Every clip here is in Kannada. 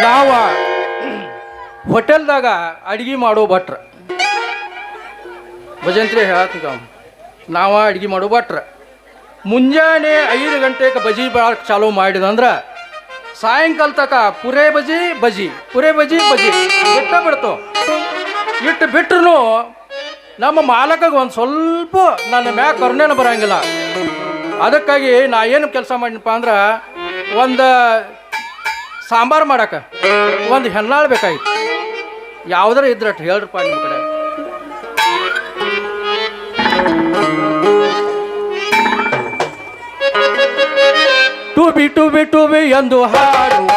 ನಾವ ಹೋಟೆಲ್ದಾಗ ಅಡ್ಗೆ ಮಾಡೋ ಭಟ್ರ. ಭಜಂತ್ರಿ ಹೇಳ್ತೀವಿ ನಾವ ಅಡ್ಗೆ ಮಾಡೋ ಭಟ್ರ. ಮುಂಜಾನೆ ಐದು ಗಂಟೆಗೆ ಬಜಿ ಬಾಳಕ್ಕೆ ಚಾಲು ಮಾಡಿದಂದ್ರೆ ಸಾಯಂಕಾಲ ತಕ ಪುರೇ ಬಜಿ ಬಜಿ, ಪುರೇ ಬಜಿ ಬಜಿ ಇಟ್ಟ ಬಿಡ್ತು. ಇಟ್ಟು ಬಿಟ್ರು ನಮ್ಮ ಮಾಲಕಗೆ ಒಂದು ಸ್ವಲ್ಪ ನನ್ನ ಮ್ಯಾಗ ಕರುಣೇನ ಬರೋಂಗಿಲ್ಲ. ಅದಕ್ಕಾಗಿ ನಾ ಏನು ಕೆಲಸ ಮಾಡಿನಪ್ಪ ಅಂದ್ರೆ ಒಂದು ಸಾಂಬಾರು ಮಾಡಕ್ಕೆ ಒಂದು ಹೆಣ್ಣಾಳು ಬೇಕಾಗಿತ್ತು. ಯಾವ್ದಾರ ಇದ್ರಟ್ಟು ಹೇಳ್ರಪ್ಪ ನಿಮ್ಮ ಕಡೆ. To be to be to be ಎಂದು ಹಾಡುವ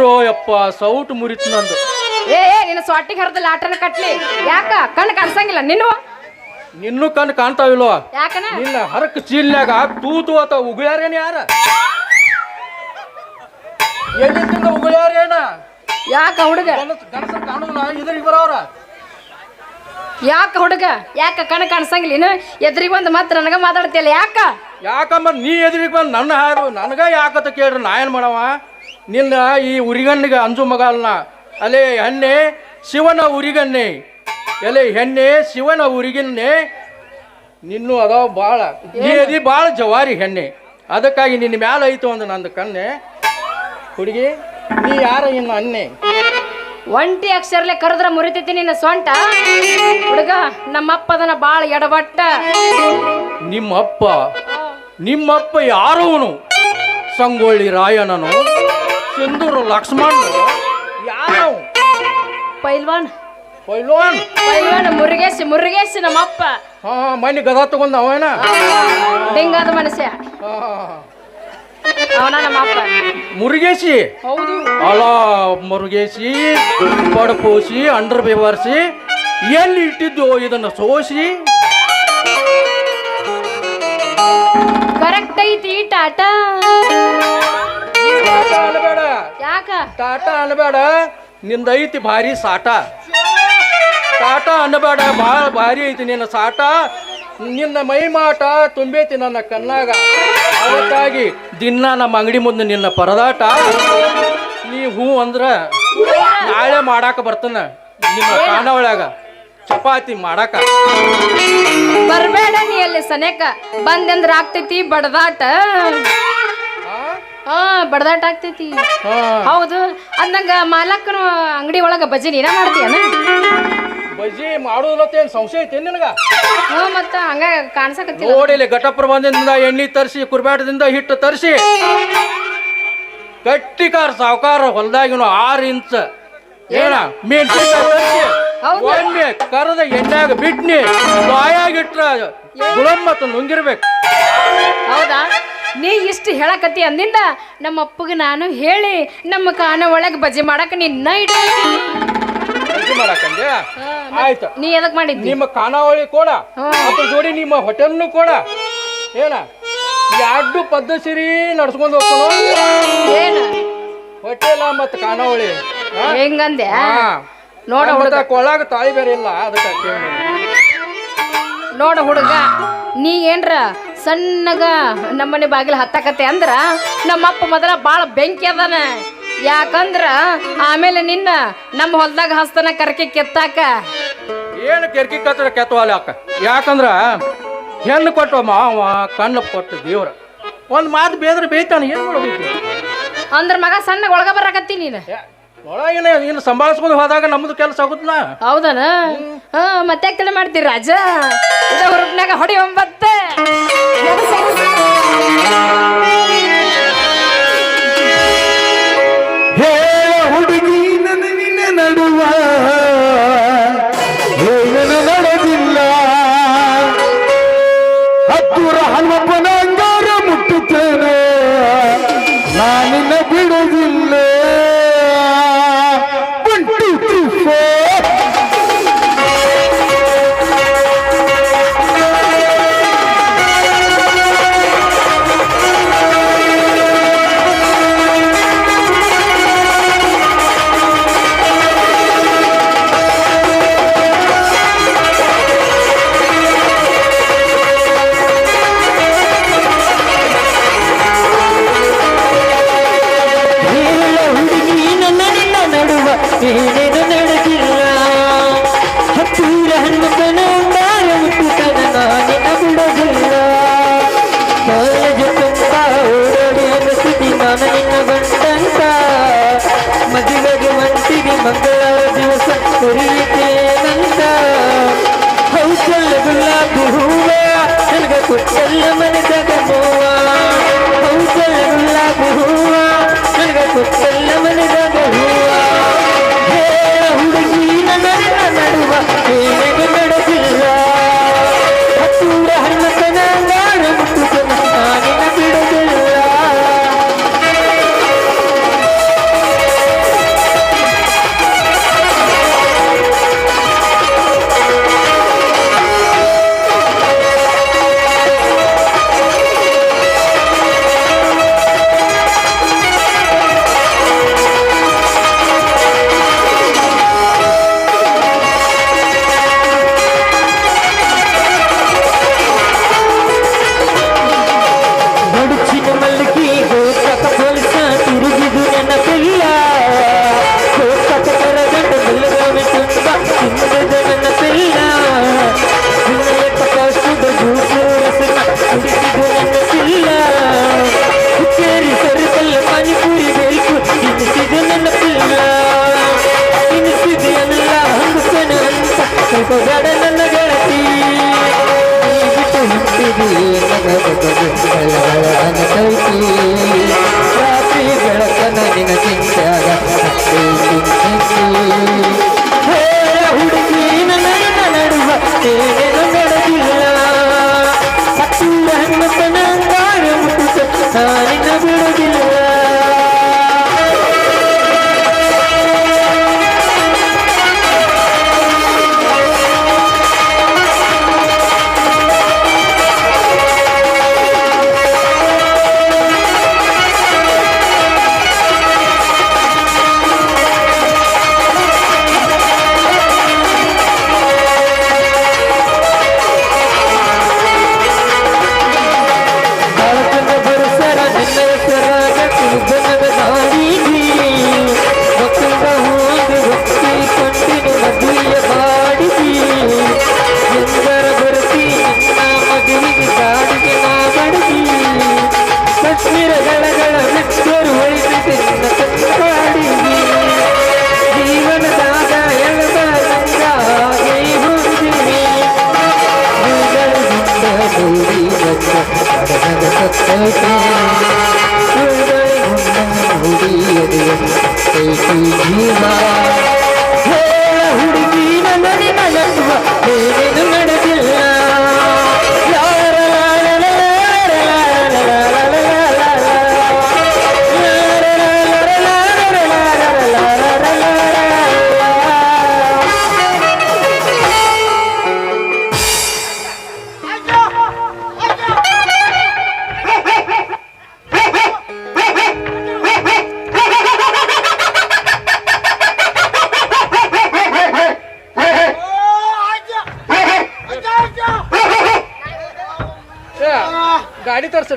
ಮುರಿದ್ರು ಯಪ್ಪ ಸೌಟ್ ಮುರಿತು ನಂದು. ಏ ನಿನ್ನ ಸೊಟ್ಟಿಗೆ ಹರಿದ ಲಾಟನ ಕಟ್ಲಿ. ಯಾಕ? ಕಣ್ಣು ಕಾಣಿಸಂಗಿಲ್ಲ. ನಿನ್ನ? ನಿನ್ನೂ ಕಣ್ಣು ಕಾಣ್ತಾವಿಲ್ವ ಯಾಕನ? ನಿನ್ನ ಹರಕ ಚೀಲ್ನ್ಯಾಗ ತೂತು ಅಂತ ಉಗುಳ್ಯಾರೇನು ಯಾರ? ಎಲ್ಲಿಂದ ಉಗುಳ್ಯಾರೇನ? ಯಾಕ ಹುಡುಗ? ಗಣಸ ಕಾಣುವಲ್ಲ ಇದ್ರಿಗೆ ಬರೋರ ಯಾಕ ಹುಡುಗ? ಯಾಕ ಕಣ್ಣು ಕಾಣಿಸಂಗಿಲ್ಲ? ಇನ್ನು ಎದ್ರಿಗೆ ಬಂದು ಮತ್ತೆ ನನಗ ಮಾತಾಡ್ತಿಲ್ಲ ಯಾಕ? ಯಾಕಮ್ಮ ನೀ ಎದ್ರಿಗೆ ಬಂದು ನನ್ನ ಹಾರು ನನಗ ಯಾಕತ್ತ ಕೇಳ್ರಿ ನಾ ಏನು ಮಾಡವ? ನಿನ್ನ ಈ ಉರಿಗಣ್ಣಿಗೆ ಅಂಜು ಮಗಲ್ನ. ಅಲೆ ಹೆಣ್ಣೆ ಶಿವನ ಉರಿಗನ್ನೆ ಎಲೆ ಹೆಣ್ಣೆ ಶಿವನ ಉರಿಗನ್ನೆ ನಿನ್ನೂ ಅದಾವ ಭಾಳ ನೀದಿ ಭಾಳ ಜವಾರಿ ಹೆಣ್ಣೆ. ಅದಕ್ಕಾಗಿ ನಿನ್ನ ಮ್ಯಾಲ ಐತು ಒಂದು ನಂದು ಕಣ್ಣೆ. ಹುಡುಗಿ ನೀ ಯಾರ ಇನ್ನು ಅನ್ನೆ? ಒಂಟಿ ಅಕ್ಷರಲೆ ಕರೆದ್ರ ಮುರಿತೈತಿ ನಿನ್ನ ಸೊಂಟ? ಹುಡುಗ ನಮ್ಮಪ್ಪದನ ಅದನ್ನ ಬಾಳ ಎಡಬಟ್ಟ ನಿಮ್ಮಪ್ಪ. ನಿಮ್ಮಪ್ಪ ಯಾರವನು ಸಂಗೊಳ್ಳಿ ರಾಯಣ್ಣನು ಸಿಂಧೂರು ಲಕ್ಷ್ಮಣ್. ಯಾವ ಪೈಲ್ವಾನ್. ಪೈಲ್ವಾನ್? ಪೈಲ್ವಾನ್ ಮುರುಗೇಶ್ ಮುರುಗೇಶ್ ನಮ್ಮಪ್ಪ. ಹಾ ಮನೆ ಗದಾ ತಗೊಂಡ ಅವನ? ಡಿಂಗಾದ ಮನುಷ್ಯ. ಅವನ ನಮ್ಮಪ್ಪ. ಮುರುಗೇಶಿ? ಹೌದು. ಅಲ ಮುರುಗೇಶಿ ಪಡಪೋಸಿ ಅಂಡರ್ ಬೇವರ್ಸಿ ಎಲ್ಲಿ ಇಟ್ಟಿದ್ದು ಇದನ್ನ ಸೋಸಿ? ಕರೆಕ್ಟ್ ಐತಿ ಟಾಟಾ. ಟಾಟಾ ಅನ್ಬೇಡ ಯಾಕ? ಟಾಟಾ ಅನ್ಬೇಡ ನಿಂದ ಐತಿ ಭಾರಿ ಸಾಟ. ಟಾಟಾ ಅನ್ಬೇಡ ಭಾಳ ಭಾರಿ ಐತಿ ನಿನ್ನ ಸಾಟ. ನಿನ್ನ ಮೈ ಮಾಟ ತುಂಬೈತಿ ನನ್ನ ಕಣ್ಣಾಗ. ಅದಕ್ಕಾಗಿ ದಿನ ನಮ್ಮ ಅಂಗಡಿ ಮುಂದೆ ನಿನ್ನ ಪರದಾಟ. ನೀ ಹೂ ಅಂದ್ರ ನಾಳೆ ಮಾಡಾಕ ಬರ್ತನ. ನಿಮ್ಮ ಕಾಣವಳ್ಯಾಗ ಚಪಾತಿ ಮಾಡಾಕ. ಬರ್ಬೇಡ ನೀ ಅಲ್ಲಿ ಸನೇಕ. ಬಂದಂದ್ರ ಆಗ್ತೈತಿ ಬಡದಾಟ? ಹಾ ಬಡದಾಟ ಆಗ್ತೈತಿ. ಹೌದು ಅಂದಂಗ ಮಾಲಕನ ಅಂಗಡಿ ಒಳಗ ಬಜ್ಜಿ ನೀನ ಮಾಡ್ತೀಯನ ಬಜಿ ಮಾಡೋದತ್ತೇನು ಸಂಶಯ ಐತಿ ನಿನಗ? ಹ್ಞೂ ಮತ್ತ ಹಂಗ ಕಾಣಿಸಕತ್ತಿಲ್ಲ. ನೋಡಿಲಿ ಘಟಪ್ರಬಂಧದಿಂದ ಎಣ್ಣೆ ತರಿಸಿ ಕುರ್ಬ್ಯಾಟದಿಂದ ಹಿಟ್ಟು ತರಿಸಿ. ಗಟ್ಟಿಕಾರ ಸಾವುಕಾರ ಹೊಲದಾಗಿನ ಆರು ಇಂಚ. ಏನ? ಮೀನ್. ಒಮ್ಮೆ ಕರದ ಎಣ್ಣೆಯಾಗ ಬಿಟ್ನಿ ಬಾಯಾಗಿಟ್ರ ಗುಳಮ್ಮತ್ತು ನುಂಗಿರ್ಬೇಕು. ಹೌದಾ? ನೀ ಇಷ್ಟು ಹೇಳಕತ್ತಿ ಅಂದಿಂದ ನಮ್ಮ ಅಪ್ಪಗೆ ನಾನು ಹೇಳಿ ನಮ್ಮ ಕಾನ ಒಳಗೆ ಬಜೆ ಮಾಡಕ ನಿನ್ನ ಇಡ ಬಜ್ಜಿ ಮಾಡಕಂದೆ ಆಯ್ತು. ನೀ ಎದಕ್ ಮಾಡಿದ್ನಿ ನಿಮ್ಮ ಖಾನಾವಳಿ ಕೂಡ. ಅದ್ರ ಜೋಡಿ ನಿಮ್ಮ ಹೋಟೆಲ್ನು ಕೂಡ. ಏನ? ಎರಡು ಪದ್ಧತಿ ನಡ್ಸ್ಕೊಂಡು ಹೋಗ್ತಾನು? ಏನು? ಹೋಟೆಲ ಮತ್ತು ಖಾನಾವಳಿ? ಹೆಂಗಂದೆ. ನೋಡ ಹುಡುಗ. ಕೊಳಗ ತಾಯಿ ತಾಳಿ ಬೇರೆ ಇಲ್ಲ ಅದಕ್ಕೆ ಕೇಳಿ ನೋಡ ಹುಡುಗ ನೀ ಏನ್ರ ಸಣ್ಣಗ ನಮ್ಮನೆ ಬಾಗಿಲು ಹತ್ತಕತ್ತೆ ಅಂದ್ರ ನಮ್ಮಪ್ಪ ಮೊದಲ ಭಾಳ ಬೆಂಕಿ ಅದಾನ. ಯಾಕಂದ್ರ ಆಮೇಲೆ ನಿನ್ನ ನಮ್ಮ ಹೊಲ್ದಾಗ ಹಸ್ತನ ಕರ್ಕಿ ಕೆತ್ತಾಕ. ಏನು ಕೆರ್ಕಿ ಕತ್ತಡ ಕೆತ್ತವಾಲ ಅಕ್ಕ ಯಾಕಂದ್ರ ಹೆಣ್ಣು ಕೊಟ್ಟ ಮಾವ ಕಣ್ಣು ಕೊಟ್ಟ ದೇವ್ರ. ಒಂದು ಮಾತು ಬೇದ್ರೆ ಬೇಯ್ತಾನೆ ಏನು ಮಾಡ್ಬೇಕು ಅಂದ್ರ ಮಗ ಸಣ್ಣ ಒಳಗ ಬರಕತ್ತಿ ನೀನು. ಒಳಗಿನ ಇನ್ನು ಸಂಭಾಳಿಸ್ಕೊಂಡು ಹೋದಾಗ ನಮ್ಮದು ಕೆಲಸ ಆಗುತ್ತಲ್ಲ ಹೌದನ? ಹಾ ಮತ್ತೆ ಕಡೆ ಮಾಡ್ತೀರಿ ರಾಜ? ಇದ ಹುರುಪ್ನಾಗ ಹೊಡಿ ಒಂಬತ್ತೆ.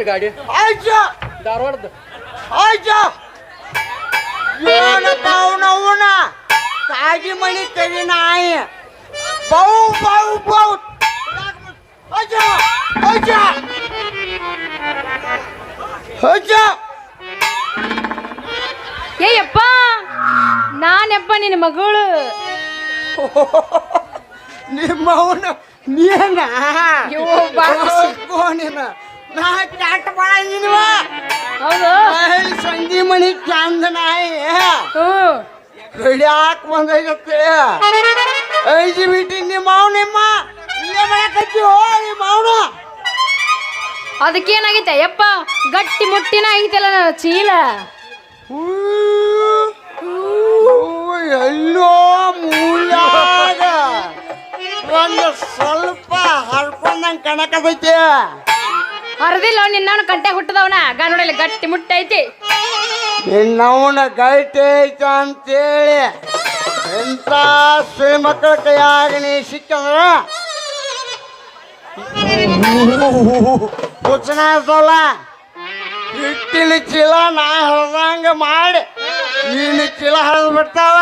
ಗಾಡಿ? ತರ್ಸ್ರಿ ಗಾಡಿ ಆಯ್ತು. ಧಾರವಾಡದ ಆಯ್ತು ಅವನವನ ಕಾಗಿ ಮಣಿ ಕರಿ ನಾಯಿ. ಬೌ ಬೌ ಬೌ ಅಜ್ಜ ಅಜ್ಜ ಅಜ್ಜ ಏಯಪ್ಪ ನಾನೆಪ್ಪ ನಿನ್ನ ಮಗಳು. ನಿಮ್ಮ ಅವನ ನೀನ? ಯೋ ಬಾಳ ನೀನ ನಾ ಕ್ಯಾಟ್ ಬಾಳ ನೀನುವ ಹೌದು ಸಂಜೆ ಮಣಿ ಚಂದ ನಾಯಿ. ಹ್ಮ್ ಕಡಿಯಾಕ್ ಬಂದೈತೆ ಐಜಿ ಬಿಟ್ಟು ನಿಮ್ಮ ನಿಮ್ಮ ಇಲ್ಲೇ ಮಾಡಕತ್ತಿ ಹೋ ನಿಮ್ಮ ಮಾವನ ಅದಕ್ಕೇನಾಗೈತೆ? ಯಪ್ಪ ಗಟ್ಟಿ ಮುಟ್ಟಿನ ಐತಲ್ಲ ನನ್ನ ಚೀಲ. ಎಲ್ಲೋ ಮೂಲ ಒಂದು ಸ್ವಲ್ಪ ಹರ್ಕೊಂಡಂಗೆ ಕಣಕದೈತಿ ಹರಿದಿಲ್ಲ ನಿನ್ನ ಕಂಟೆ ಹುಟ್ಟದವನ? ಗಾನೋಡಲ್ಲಿ ಗಟ್ಟಿ ಮುಟ್ಟೈತಿ. ನಿನ್ನವನ ಗೈಟೆ ಐತ ಅಂತೇಳಿ ಎಂತ ಶ್ರೀ ಮಕ್ಕಳ ಕೈಯಾಗ ನೀ ಸಿಕ್ಕಂದ್ರ? ಇರ್ತವಲ್ಲ ಹಿಟ್ಟಿನ ಚೀಲ ನಾ ಹರಿದಂಗ ಮಾಡಿ ನೀನು ಚೀಲ ಹರಿದು ಬಿಡ್ತಾವ.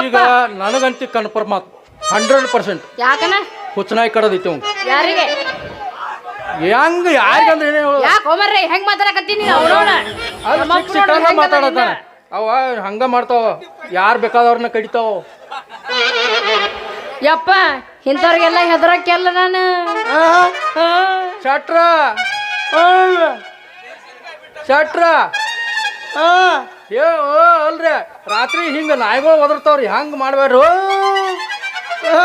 ಈಗ ನನಗಂತೂ ಕನ್ಫರ್ಮ್ ಆತು ಹಂಡ್ರೆಡ್ ಪರ್ಸೆಂಟ್ ಯಾಕನ? ಹುಚ್ಚನಾಯಿ ಕಡದೈತಿ ಅವ್ನು ಯಾರಿಗೆ? ಹೆಂಗ್ ಯಾರಿಗಂದ್ರೆ ಏನೇ ಹೇಳು ಯಾಕೆ ಹೋಮರ್ರಿ ಹೆಂಗ್ ಮಾತಾಡಕತ್ತೀನಿ ಅವನವನ ಅದು ಸಿಕ್ಕಂಗ ಮಾತಾಡತಾನ ಅವ ಹಂಗ ಮಾಡ್ತಾವ. ಯಾರು ಬೇಕಾದವ್ರನ್ನ ಕಡಿತಾವ. ಯಪ್ಪ ಇಂಥವ್ರಿಗೆಲ್ಲ ಹೆದರಕ್ಕೆಲ್ಲ ನಾನು. ಆ? ಶಟ್ರ. ಆ? ಶಟ್ರ. ಆ? ಏ ಓ ಅಲ್ರಿ. ರಾತ್ರಿ ಹಿಂಗ ನಾಯಿಗಳು ಒದರ್ತಾವ್ರಿ. ಹಂಗ ಮಾಡ್ಬೇಡ್ರಿ ಆ?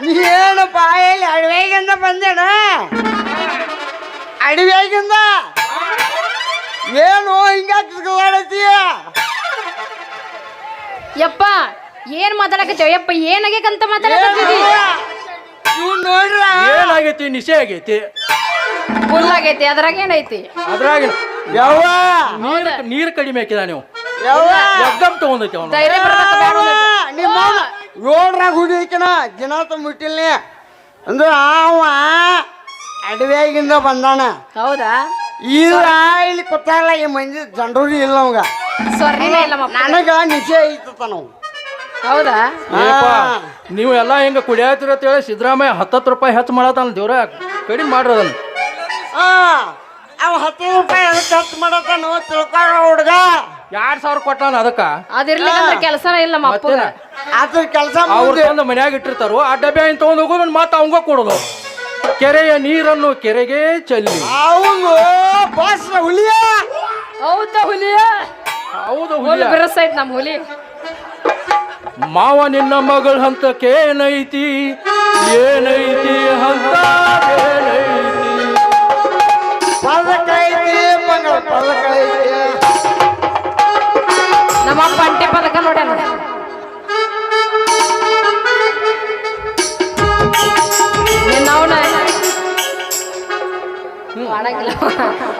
ನೀ ಏನು ಬಾಯಲ್ಲಿ ಅಡವೆಗಿಂದ ಬಂದೇಣ ಅಡವೆಗಿಂದ ಏನು ಹಿಂಗಾಡ್ತೀಯ ಯಪ್ಪ ಏನ್ ಮಾತಾಡಕತ್ತೇವ ಯಪ್ಪ ಏನಾಗೇಕಂತ ಮಾತಾಡಕತ್ತೀವಿ ಇವ್ ನೋಡ್ರ? ಏನಾಗೈತಿ? ನಿಶೆ ಆಗೈತಿ. ಫುಲ್ ಆಗೈತಿ ಅದ್ರಾಗ ಏನೈತಿ? ಅದ್ರಾಗ ಯವ್ವ! ನೀರ್ ನೀರ್ ಕಡಿಮೆ ಹಾಕಿದ ನೀವು. ಯವ್ವ! ಎಗ್ಗಮ್ ತಗೊಂಡೈತಿ ಅವನು. ಧೈರ್ಯ ಬರ್ಬೇಕು ಬೇಡ ಒಂದೊಟ್ಟು. ನಿಮ್ಮ ಏಳ್ರಾಗ ಹುಡಿಕಣ ದಿನ ಮುಟ್ಟಿಲ್ನಿ. ಅಂದ್ರೆ ಅವ ಅಡವ್ಯಾಗಿಂದ ಬಂದಾಣ ಹೌದಾ? ಈಗ ಇಲ್ಲಿ ಗೊತ್ತಾಗಲ್ಲ ಈ ಮಂದಿ ಜನರು ಇಲ್ಲ ಅವಂಗ ಇಲ್ಲ ಮಪ್ಪ. ನನಗ ನಿಶೆ ಐತತ ನಾವು. ಹೌದಾ? ನೀವು ಎಲ್ಲ ಹಿಂಗ ಕುಡಿಯಾತಿರ ಅಂತ ಹೇಳಿ ಸಿದ್ದರಾಮಯ್ಯ ಹತ್ತತ್ತು ರೂಪಾಯಿ ಹೆಚ್ಚು ಮಾಡತ್ತಾನ ದೇವ್ರ ಕಡಿಮೆ ಮಾಡ್ರಿ ಅದನ್ನ. ಆ ಅವ ಹತ್ತು ರೂಪಾಯಿ ಅದಕ್ಕೆ ಖರ್ಚು ಮಾಡತಾನು ತಿಳ್ಕೊಂಡ ಹುಡುಗ. ಎರಡ್ ಸಾವಿರ ಕೊಟ್ಟಾನ ಅದಕ್ಕ. ಅಂದ್ರೆ ಕೆಲಸನೇ ಇಲ್ಲ ನಮ್ಮ ಅಪ್ಪಗ. ಅದ್ರ ಕೆಲಸ ಅವ್ರ ಒಂದು ಮನ್ಯಾಗ ಇಟ್ಟಿರ್ತಾರೋ ಆ ಡಬ್ಬೆ ಹಿಂಗ್ ತಗೊಂಡ್ ಹೋಗೋದು ಮತ್ತೆ ಅವಂಗ ಕೊಡೋದು. ಕೆರೆಯ ನೀರನ್ನು ಕೆರೆಗೆ ಚಲ್ಲಿ. ಅವನು ಬಸ್ ಹುಲಿಯ? ಹೌದು ಹುಲಿಯ? ಹೌದು ಹುಲಿ ಹುಲಿಯ. ಬಿರಸೈತ್ ನಮ್ಮ ಹುಲಿ. ಮಾವ ನಿನ್ನ ಮಗಳ ಹಂತಕ್ಕೆ ಏನೈತಿ? ಏನೈತಿ ಹಂತ ಏನೈತಿ? ಪದಕೈತಿ ಮಗಳ ಪದಕೈತಿ ನಮ್ಮ ಅಪ್ಪ ಅಂಟಿ ಪದಕ ನೋಡ್ಯಾನ ನಿನ್ನ ಅವನ ಮಾಡಂಗಿಲ್ಲ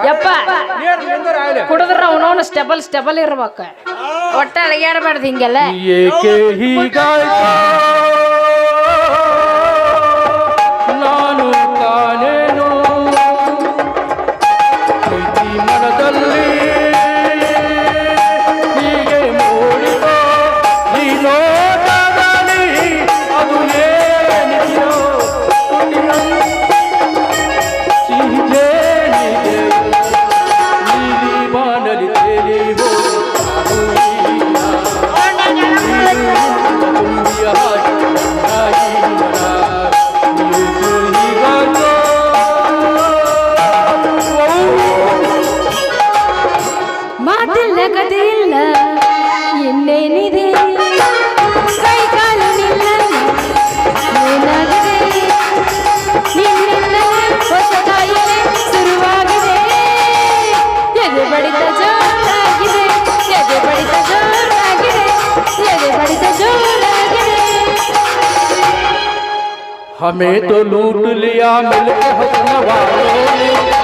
ಯಪ್ಪ ನೀರ್ ನಿಂದರ ಆಗ್ಲಿ. ಕುಡಿದ್ರ ಅವನವನು ಸ್ಟೆಬಲ್ ಸ್ಟೆಬಲ್ ಇರ್ಬೇಕು ಒಟ್ಟ ಅಡಗ್ಯಾಡಬಾರ್ದು ಹಿಂಗೆಲ್ಲ हमें तो लूट लिया मिलके हसन वालों ने।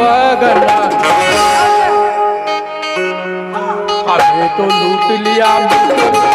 पगला हमें तो लूट लिया।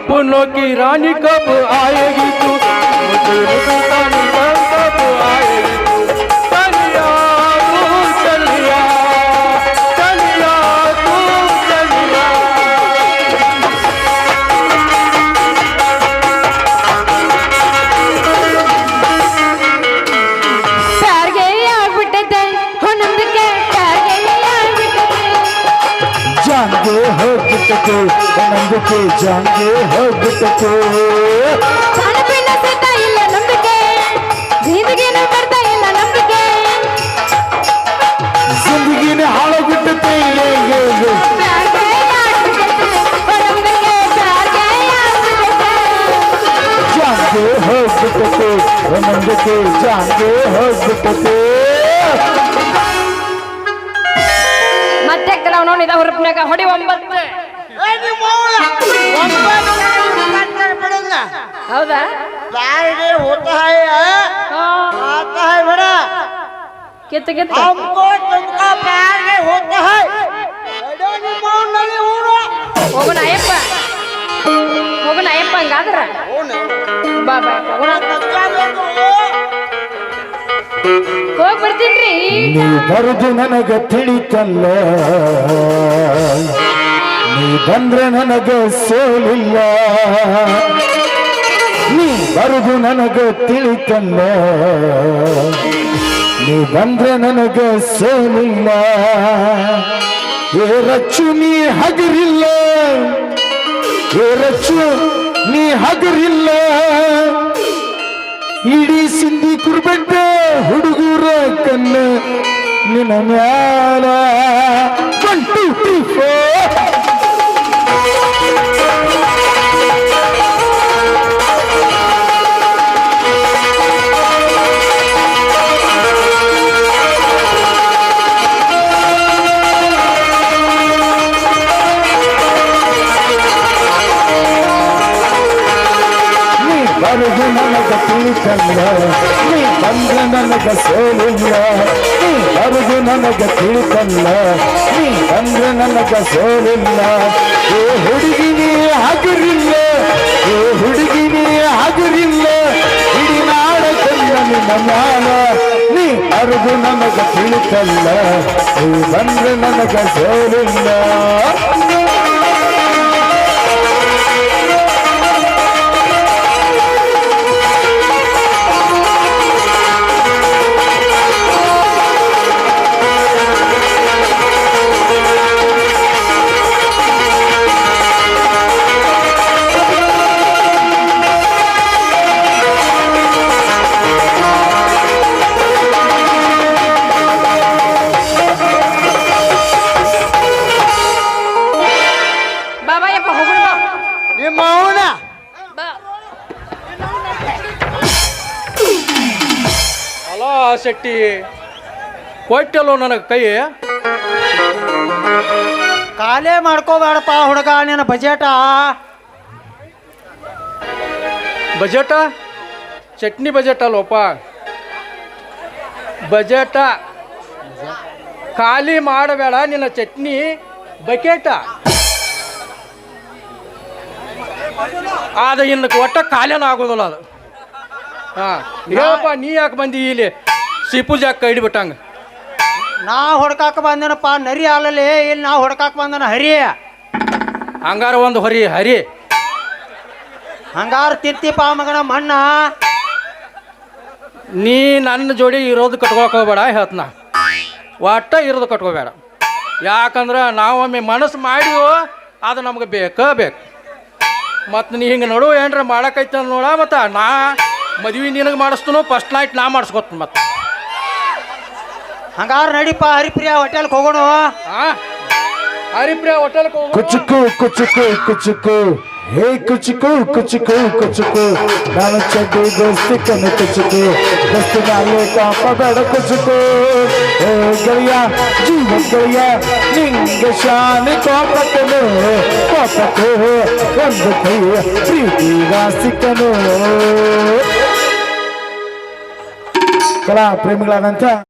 सपनों की रानी कब आएगी? ಜಾಂಗೆ ಹೋಗ್ಬಿಟ್ಟಕ್ಕೆ ಹಣಪಿನ ಸಿಗ್ತಾ ಇಲ್ಲ ನಂಬಿಕೆ. ಜಿಂದಗಿನೂ ಬರ್ತಾ ಇಲ್ಲ ನಂಬಿಕೆ. ಜಿಂದಗಿನ ಜಾಂಗೆ ನಂಬಿಕೆ ಜಾಂಗೆ ಹೋಗ್ಬಿಟ್ಟಕ್ಕೆ ಮತ್ತೆ ನಾವು ನೋಡಿದ ಹುರುಪ್ನಾಗ ಹೊಡಿ ಒಂಬತ್ತು. ಏ, ನಿಮ್ಮ ಅವ್ವ, ಒಂಬತ್ತು ಗಂಟೆಗೆ ಕಟ್ಟಾಗಿ ಬಿಡೋದ್ನ. ಹೌದಾ ಪ್ಯಾರಿಗೆ होता है ಹಾ, आता है बड़ा ಕಿತ್ತು ಕಿತ್ತು हमको तुमका प्यार नहीं होता है अरे ನಿಮ್ಮ ಅವ್ವನಲ್ಲಿ ಊರು. ಹೋಗೋಣ ಅಯ್ಯಪ್ಪ ಹೋಗೋಣ ಅಯ್ಯಪ್ಪ ಹಂಗಾದ್ರ ಅವ್ನು. ಬಾ ಬಾ ಹೋಗೋಣ ಮದ್ವೆ ಬೇಕು. ಹೋಗಿ ಬರ್ತೀನ್ರಿ ನೀ ಬರುದು ನನಗ ತಿಳಿತಲ್ಲ ನೀ ಬಂದ್ರೆ ನನಗೆ ಸೋಲಿಲ್ಲ. ನೀ ಬರುದು ನನಗೆ ತಿಳಿತಲ್ಲ. ನೀ ಬಂದ್ರೆ ನನಗೆ ಸೋಲಿಲ್ಲ. ಏ ರಚ್ಚು ನೀ ಹಗರಿಲ್ಲ. ಏ ರಚ್ಚು ನೀ ಹಗರಿಲ್ಲ. ಇಡೀ ಸಿಂಧಿ ಕುರ್ಬೆಟ್ಟ ಹುಡುಗರ ಕನ್ನ ನಿನ್ನ ಮ್ಯಾಲ. ಒನ್ ಟೂ ತ್ರೀ ಫೋರ್ ತಿಳಿತಲ್ಲ. ನೀ ಬಂದ್ರೆ ನನಗ ಸೋಲಿಲ್ಲ. ನೀ ಬರೆದು ನನಗ ತಿಳಿತಲ್ಲ. ನೀ ಬಂದ್ರೆ ನನಗ ಸೋಲಿಲ್ಲ. ಏ ಹುಡುಗಿನೇ ಹಗುರಿಲ್ಲ ಏ ಹುಡುಗಿನೇ ಹಗುರಿಲ್ಲ ಇಡೀ ನಾಡ ಕಲ್ಲ ನಿನ್ನ ಮ್ಯಾಲ. ನೀ ಅರುದು ನನಗ ತಿಳಿತಲ್ಲ. ನೀ ಬಂದ್ರೆ ನನಗ ಸೋಲಿಲ್ಲ. ಅಲ್ಲ ಶೆಟ್ಟಿ ಕೊಟ್ಟಲ್ಲೋ ನನಗೆ ಕೈ? ಕಾಲೇ ಮಾಡ್ಕೋಬೇಡಪ್ಪ ಹುಡುಗ ನಿನ್ನ ಬಜೆಟ. ಬಜೆಟ? ಚಟ್ನಿ ಬಜೆಟ್ ಅಲ್ಲೋಪ. ಬಜೆಟ. ಖಾಲಿ ಮಾಡಬೇಡ ನಿನ್ನ ಚಟ್ನಿ ಬಕೆಟ. ಆದ ಇನ್ನು ಒಟ್ಟ ಖಾಲಿನ ಆಗೋದಿಲ್ಲ ಅದು. ಹೇಳಪ್ಪ ನೀ ಯಾಕೆ ಬಂದಿ ಇಲ್ಲಿ? ಸಿಪುಜ್ ಯಾಕೆ ಕೈ ಹಿಡಿಬಿಟ್ಟಂಗ ನಾ ಹೊಡ್ಕಾಕ ಬಂದನಪ್ಪ ನರಿ ಅಲ್ಲಲ್ಲಿ ಇಲ್ಲಿ ನಾ ಹೊಡ್ಕಾಕ ಬಂದನ ಹರಿ. ಹಂಗಾರ ಒಂದು ಹೊರಿ ಹರಿ. ಹಂಗಾರ ತಿಂತಿಪ್ಪ ಮಗನ ಮಣ್ಣ. ನೀ ನನ್ನ ಜೋಡಿ ಇರೋದು ಕಟ್ಕೊಳಕ್ ಹೋಗ್ಬೇಡ ಹೇಳ್ತನ. ಒಟ್ಟ ಇರೋದು ಕಟ್ಕೋಬೇಡ. ಯಾಕಂದ್ರೆ ನಾವೊಮ್ಮೆ ಮನಸ್ಸು ಮಾಡಿವೋ ಅದು ನಮ್ಗೆ ಬೇಕ ಬೇಕು. ಮತ್ತು ನೀ ಹಿಂಗೆ ನೋಡು ಏನ್ರ ಮಾಡಕೈತೆ ನೋಡ ಮತ್ತು ನಾ ಮದ್ವೆ ನಿನಗೆ ಮಾಡಿಸ್ತನು ಫಸ್ಟ್ ನೈಟ್ ನಾ ಮಾಡಿಸ್ಕೊತೀನಿ ಮತ್ತೆ ಹಂಗಾರ ನಡಿಪ್ಪ ಹರಿಪ್ರಿಯ ಹೋಟೆಲ್ಗೆ ಹೋಗೋಣ ಹಾಂ ಹರಿಪ್ರಿಯ ಹೋಟೆಲ್ಗೆ ಹೋಗು ಕುಚುಕು ಕುಚುಕು ಕುಚುಕು ಹೇ ಕುಚುಕು ಕುಚುಕು ಕುಚುಕು ನಾನು ಚಡ್ಡಿ ದೋಸ್ತಿ ಕಣ್ಣು ಕುಚುಕು ದೋಸ್ತಿ ನಾಳೆ ಕಾಪ ಬೇಡ ಕುಚುಕು ಏ ಗೆಳೆಯ ಜೀವ ಗೆಳೆಯ ನಿಂಗೆ ಶಾಲೆ ಕೋಪಕ್ಕನು ಕೋಪಕ್ಕೆ ಒಂದು ಕೈ ಪ್ರೀತಿಗ चला प्रेमी लागांचा